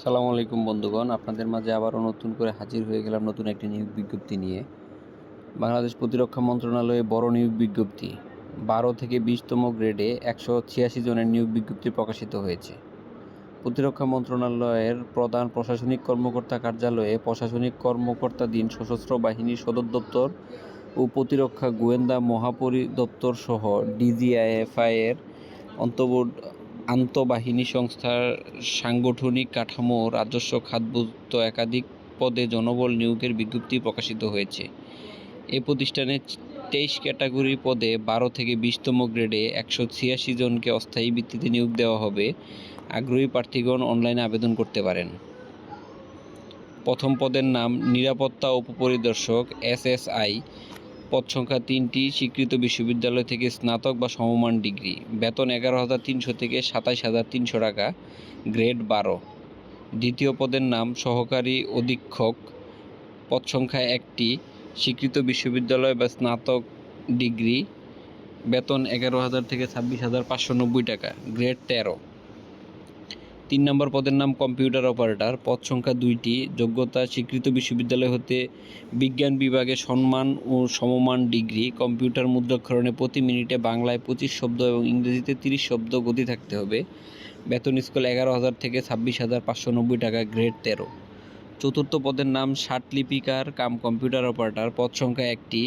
সালামু আলাইকুম বন্ধুগণ, আপনাদের মাঝে আবারও নতুন করে হাজির হয়ে গেলাম নতুন একটি নিয়োগ বিজ্ঞপ্তি নিয়ে। বাংলাদেশ প্রতিরক্ষা মন্ত্রণালয়ে বড় নিয়োগ বিজ্ঞপ্তি, বারো থেকে বিশতম গ্রেডে একশো ছিয়াশি জনের নিয়োগ বিজ্ঞপ্তি প্রকাশিত হয়েছে। প্রতিরক্ষা মন্ত্রণালয়ের প্রধান প্রশাসনিক কর্মকর্তা কার্যালয়ে প্রশাসনিক কর্মকর্তা দিন সশস্ত্র বাহিনীর সদর দপ্তর ও প্রতিরক্ষা গোয়েন্দা মহাপরিদপ্তর সহ ডিজিআইএফআই এর অন্তর্বর্তী আন্তঃবাহিনী সংস্থার সাংগঠনিক কাঠামো রাজস্ব খাতভুক্ত একাধিক পদে জনবল নিয়োগের বিজ্ঞপ্তি প্রকাশিত হয়েছে। এ প্রতিষ্ঠানে তেইশ ক্যাটাগরি পদে বারো থেকে বিশতম গ্রেডে একশো ছিয়াশি জনকে অস্থায়ী ভিত্তিতে নিয়োগ দেওয়া হবে। আগ্রহী প্রার্থীগণ অনলাইনে আবেদন করতে পারেন। প্রথম পদের নাম নিরাপত্তা উপপরিদর্শক এসএসআই পদ সংখ্যা তিনটি স্বীকৃত বিশ্ববিদ্যালয় থেকে স্নাতক বা সমমান ডিগ্রি। বেতন এগারো হাজার তিনশো থেকে সাতাশ হাজার তিনশো টাকা, গ্রেড বারো। দ্বিতীয় পদের নাম সহকারী অধীক্ষক পদ সংখ্যা একটি, স্বীকৃত বিশ্ববিদ্যালয় বা স্নাতক ডিগ্রি, বেতন এগারো হাজার থেকে ছাব্বিশ হাজার পাঁচশো নব্বই টাকা, গ্রেড তেরো। তিন নম্বর পদের নাম কম্পিউটার অপারেটর। পদ সংখ্যা দুইটি। যোগ্যতা, স্বীকৃত বিশ্ববিদ্যালয় হতে বিজ্ঞান বিভাগে সম্মান ও সমমান ডিগ্রি। কম্পিউটার মুদ্রাক্ষরণে প্রতি মিনিটে বাংলায় পঁচিশ শব্দ এবং ইংরেজিতে তিরিশ শব্দ গতি থাকতে হবে। বেতন স্কুল এগারো হাজার থেকে ছাব্বিশ হাজার পাঁচশো নব্বই টাকা, গ্রেড তেরো। চতুর্থ পদের নাম ষাট লিপিকার কাম কম্পিউটার অপারেটর। পদ সংখ্যা একটি।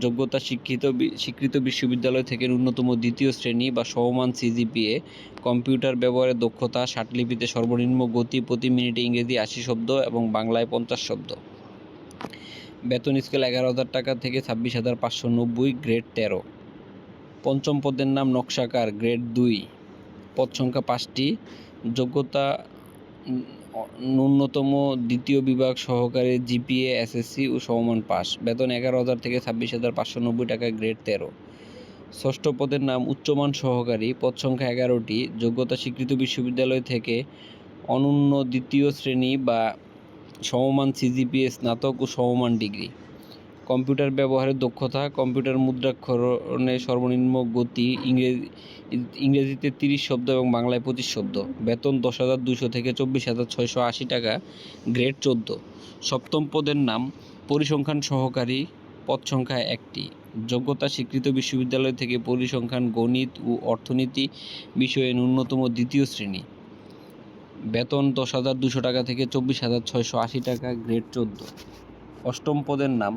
যোগ্যতা শিক্ষিত স্বীকৃত বিশ্ববিদ্যালয় থেকে ন্যূনতম দ্বিতীয় শ্রেণি বা সমমান সিজিপিএ। কম্পিউটার ব্যবহারের দক্ষতা ষাট লিপিতে সর্বনিম্ন গতি প্রতি মিনিটে ইংরেজি আশি শব্দ এবং বাংলায় পঞ্চাশ শব্দ। বেতন স্কেল এগারো হাজার টাকা থেকে ছাব্বিশ হাজার পাঁচশো নব্বই, গ্রেড তেরো। পঞ্চম পদের নাম নকশাকার, গ্রেড দুই। পদ সংখ্যা পাঁচটি। যোগ্যতা ন্যূনতম দ্বিতীয় বিভাগ সহকারে জিপিএ, এসএসসি ও সমমান পাস। বেতন এগারো হাজার থেকে ছাব্বিশ হাজার পাঁচশো নব্বই টাকা গ্রেড তেরো। ষষ্ঠ পদের নাম উচ্চমান সহকারী। পদ সংখ্যা এগারোটি। যোগ্যতা স্বীকৃত বিশ্ববিদ্যালয় থেকে অনন্য দ্বিতীয় শ্রেণি বা সমমান সিজিপিএ স্নাতক ও সমমান ডিগ্রি। কম্পিউটার ব্যবহারের দক্ষতা, কম্পিউটার মুদ্রাক্ষরণে সর্বনিম্ন গতি, ইংরেজি, ইংরেজিতে তিরিশ শব্দ এবং বাংলায় পঁচিশ শব্দ। বেতন দশ হাজার দুশো থেকে চব্বিশ হাজার ছয়শো আশি টাকা, গ্রেড চোদ্দ। সপ্তম পদের নাম, পরিসংখ্যান সহকারী, পদ সংখ্যা একটি। যোগ্যতা স্বীকৃত বিশ্ববিদ্যালয় থেকে পরিসংখ্যান, গণিত ও অর্থনীতি বিষয়ে ন্যূনতম দ্বিতীয় শ্রেণি। বেতন দশ হাজার দুশো টাকা থেকে চব্বিশ হাজার ছয়শো আশি টাকা, গ্রেড চোদ্দ। অষ্টম পদের নাম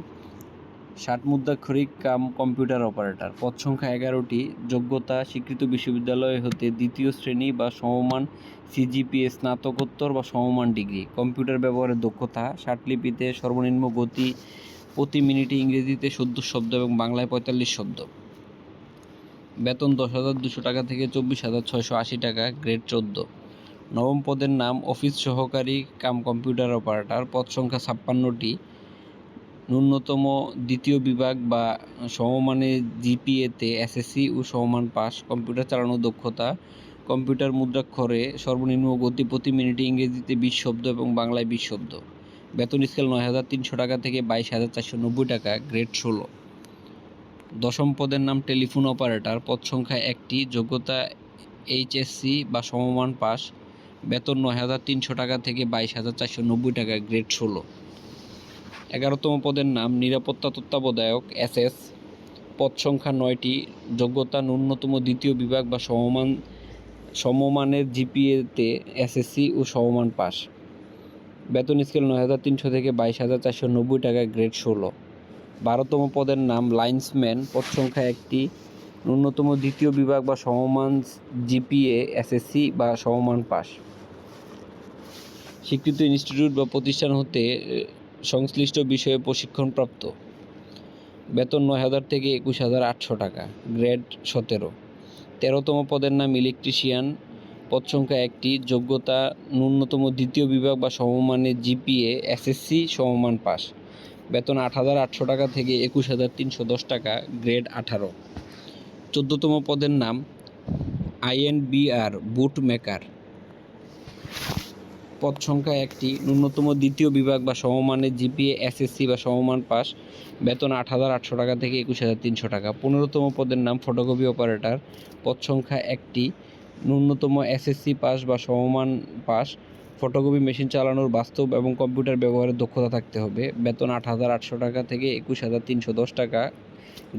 ষাট মুদ্রাক্ষরিক কাম কম্পিউটার অপারেটর। পদ সংখ্যা এগারোটি। যোগ্যতা, স্বীকৃত বিশ্ববিদ্যালয় হতে দ্বিতীয় শ্রেণি বা সমমান সিজিপিএ, স্নাতকোত্তর বা সমমান ডিগ্রি। কম্পিউটার ব্যবহারের দক্ষতা, ষাট লিপিতে সর্বনিম্ন গতি প্রতি মিনিটে ইংরেজিতে চোদ্দ শব্দ এবং বাংলায় পঁয়তাল্লিশ শব্দ। বেতন দশ হাজার দুশো টাকা থেকে চব্বিশ হাজার ছয়শো আশি টাকা, গ্রেড চোদ্দ। নবম পদের নাম অফিস সহকারী কাম কম্পিউটার অপারেটর। পদ সংখ্যা ছাপ্পান্নটি। ন্যূনতম দ্বিতীয় বিভাগ বা সমমানে জিপিএতে এসএসসি ও সমমান পাস, কম্পিউটার চালানোর দক্ষতা, কম্পিউটার মুদ্রাক্ষরে সর্বনিম্ন গতি প্রতি মিনিটে ইংরেজিতে বিশ শব্দ এবং বাংলায় বিশ শব্দ। বেতন স্কেল নয় হাজার তিনশো টাকা থেকে বাইশ হাজার চারশো নব্বই টাকা, গ্রেড ষোলো। দশম পদের নাম টেলিফোন অপারেটর, পদ সংখ্যা একটি, যোগ্যতা এইচএসসি বা সমমান পাস, বেতন নয় হাজার তিনশো টাকা থেকে বাইশ হাজার চারশো নব্বই টাকা, গ্রেড ষোলো। এগারোতম পদের নাম নিরাপত্তা তত্ত্বাবধায়ক এসএস। পদ সংখ্যা নয়টি, যোগ্যতা ন্যূনতম দ্বিতীয় বিভাগ বা সমমান, সমমানের জিপিএতে এসএসসি ও সমমান পাস। বেতন স্কেল নয় হাজার তিনশো থেকে বাইশ হাজার চারশো নব্বই টাকা, গ্রেড ষোলো। বারোতম পদের নাম লাইন্সম্যান। পদ সংখ্যা একটি, ন্যূনতম দ্বিতীয় বিভাগ বা সমমান জিপিএ, এসএসসি বা সমমান পাস। স্বীকৃত ইনস্টিটিউট বা প্রতিষ্ঠান হতে সংশ্লিষ্ট বিষয়ে প্রশিক্ষণপ্রাপ্ত। বেতন নয় হাজার থেকে একুশ হাজার আটশো টাকা, গ্রেড সতেরো। তেরোতম পদের নাম ইলেকট্রিশিয়ান। পদ সংখ্যা একটি, যোগ্যতা ন্যূনতম দ্বিতীয় বিভাগ বা সমমানের জিপিএ, এসএসসি, সমমান পাস। বেতন আট হাজার আটশো টাকা থেকে একুশ হাজার তিনশো দশ টাকা, গ্রেড আঠারো। চোদ্দতম পদের নাম আইএনবিআর বুট মেকার পদ সংখ্যা একটি, ন্যূনতম দ্বিতীয় বিভাগ বা সমমানের জিপিএ, এসএসসি বা সমমান পাস, বেতন আট হাজার আটশো টাকা থেকে একুশ হাজার তিনশো টাকা। পনেরোতম পদের নাম ফটোকপি অপারেটর পদ সংখ্যা একটি, ন্যূনতম এসএসসি পাস বা সমমান পাস ফটোকপি মেশিন চালানোর বাস্তব এবং কম্পিউটার ব্যবহারের দক্ষতা থাকতে হবে। বেতন আট হাজার আটশো টাকা থেকে একুশ হাজার তিনশো দশ টাকা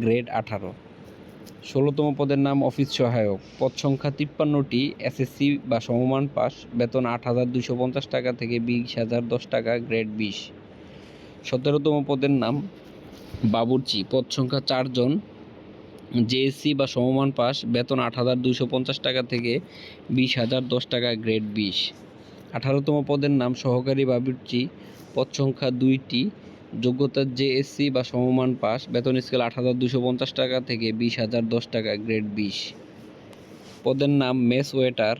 গ্রেড আঠারো। ষোলোতম পদের নাম অফিস সহায়ক। পদ সংখ্যা তিপ্পান্নটি, এসএসসি বা সমমান পাস, বেতন আট হাজার দুশো পঞ্চাশ টাকা থেকে বিশ হাজার দশ টাকা, গ্রেড বিশ। সতেরোতম পদের নাম বাবুর্চি। পদ সংখ্যা চারজন, জেএসসি বা সমমান পাস, বেতন আট হাজার দুশো পঞ্চাশ টাকা থেকে বিশ হাজার দশ টাকা, গ্রেড বিশ। আঠারোতম পদের নাম সহকারী বাবুর্চি। পদ সংখ্যা দুইটি যোগ্যতা জেএসসি বা সমমান পাস, বেতন স্কেল আট হাজার দুশো পঞ্চাশ টাকা থেকে বিশ হাজার দশ টাকা গ্রেড বিশ। পদের নাম মেস ওয়েটার।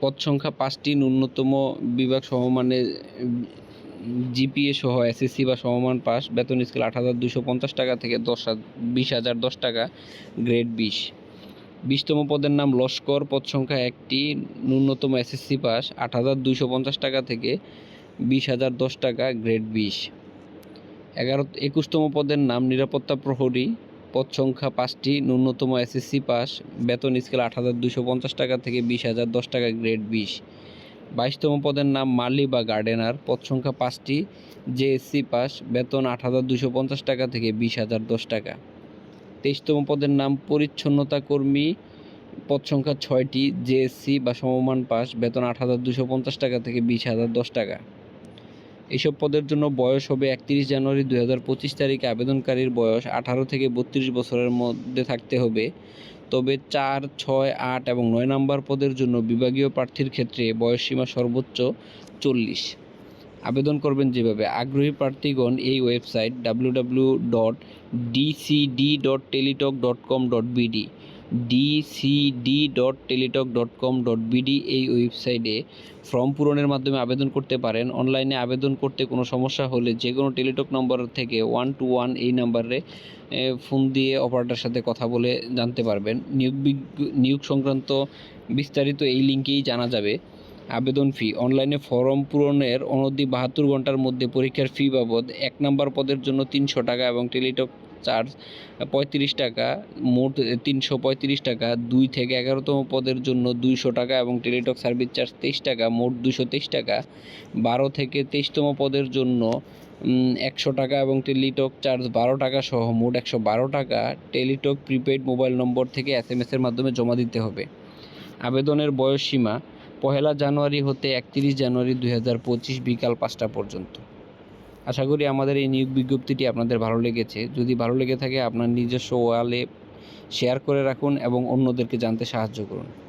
পদ সংখ্যা পাঁচটি, ন্যূনতম বিভাগ সমমানের জিপিএ সহ এসএসসি বা সমমান পাস, বেতন স্কেল আট হাজার দুশো পঞ্চাশ টাকা থেকে দশ বিশ হাজার দশ টাকা গ্রেড বিশ। বিশতম পদের নাম লস্কর। পদ সংখ্যা একটি, ন্যূনতম এসএসসি পাস, আট হাজার দুশো পঞ্চাশ টাকা থেকে বিশ হাজার দশ টাকা গ্রেড বিশ। এগারো, একুশতম পদের নাম নিরাপত্তা প্রহরী। পদ সংখ্যা পাঁচটি, ন্যূনতম এসএসসি পাস বেতন স্কেল আট হাজার দুশো পঞ্চাশ টাকা থেকে বিশ হাজার দশ টাকা গ্রেড বিশ। বাইশতম পদের নাম মালি বা গার্ডেনার। পদ সংখ্যা পাঁচটি জেএসসি পাস বেতন আট হাজার দুশো পঞ্চাশ টাকা থেকে বিশ হাজার দশ টাকা। তেইশতম পদের নাম পরিচ্ছন্নতা কর্মী। পদ সংখ্যা ছয়টি জেএসসি বা সমমান পাস বেতন আট হাজার দুশো পঞ্চাশ টাকা থেকে বিশ হাজার দশ টাকা। এইসব পদের জন্য বয়স হবে একত্রিশ জানুয়ারি দুই হাজার পঁচিশ তারিখে। আবেদনকারীর বয়স আঠারো থেকে বত্রিশ বছরের মধ্যে থাকতে হবে। তবে চার, ছয়, আট এবং নয় নম্বর পদের জন্য বিভাগীয় প্রার্থীর ক্ষেত্রে বয়সসীমা সর্বোচ্চ চল্লিশ। আবেদন করবেন যেভাবে। আগ্রহী প্রার্থীগণ এই website W W dot DCD dot Teletalk dot com dot BD DCD dot Teletalk dot com dot BD এই ওয়েবসাইটে ফর্ম পূরণের মাধ্যমে আবেদন করতে পারেন। অনলাইনে আবেদন করতে কোনো সমস্যা হলে যে কোনো টেলিটক নম্বর থেকে ওয়ান টু ওয়ান এই নাম্বারে ফোন দিয়ে অপারেটার সাথে কথা বলে জানতে পারবেন। নিয়োগ নিয়োগ সংক্রান্ত বিস্তারিত এই লিঙ্কেই জানা যাবে। আবেদন ফি অনলাইনে ফর্ম পূরণের অনধি বাহাত্তর ঘণ্টার মধ্যে পরীক্ষার ফি বাবদ এক নম্বর পদের জন্য তিনশো টাকা এবং টেলিটক চার্জ, পঁয়ত্রিশ টাকা, মোট তিনশো পঁয়ত্রিশ টাকা, দুই থেকে এগারোতম পদের জন্য দুইশো টাকা এবং টেলিটক সার্ভিস চার্জ তেইশ টাকা, মোট দুশো তেইশ টাকা। বারো থেকে তেইশতম পদের জন্য একশো টাকা এবং টেলিটক চার্জ বারো টাকা সহ মোট একশো বারো টাকা টেলিটক প্রিপেইড মোবাইল নম্বর থেকে এস এম এসের মাধ্যমে জমা দিতে হবে। আবেদনের বয়স সীমা, পহেলা জানুয়ারি হতে একত্রিশ জানুয়ারি দুই হাজার পঁচিশ বিকাল পাঁচটা পর্যন্ত। আশা করি আমাদের এই নিয়োগ বিজ্ঞপ্তিটি আপনাদের ভালো লেগেছে। যদি ভালো লেগে থাকে, আপনার নিজস্ব ওয়ালে শেয়ার করে রাখুন এবং অন্যদেরকে জানতে সাহায্য করুন।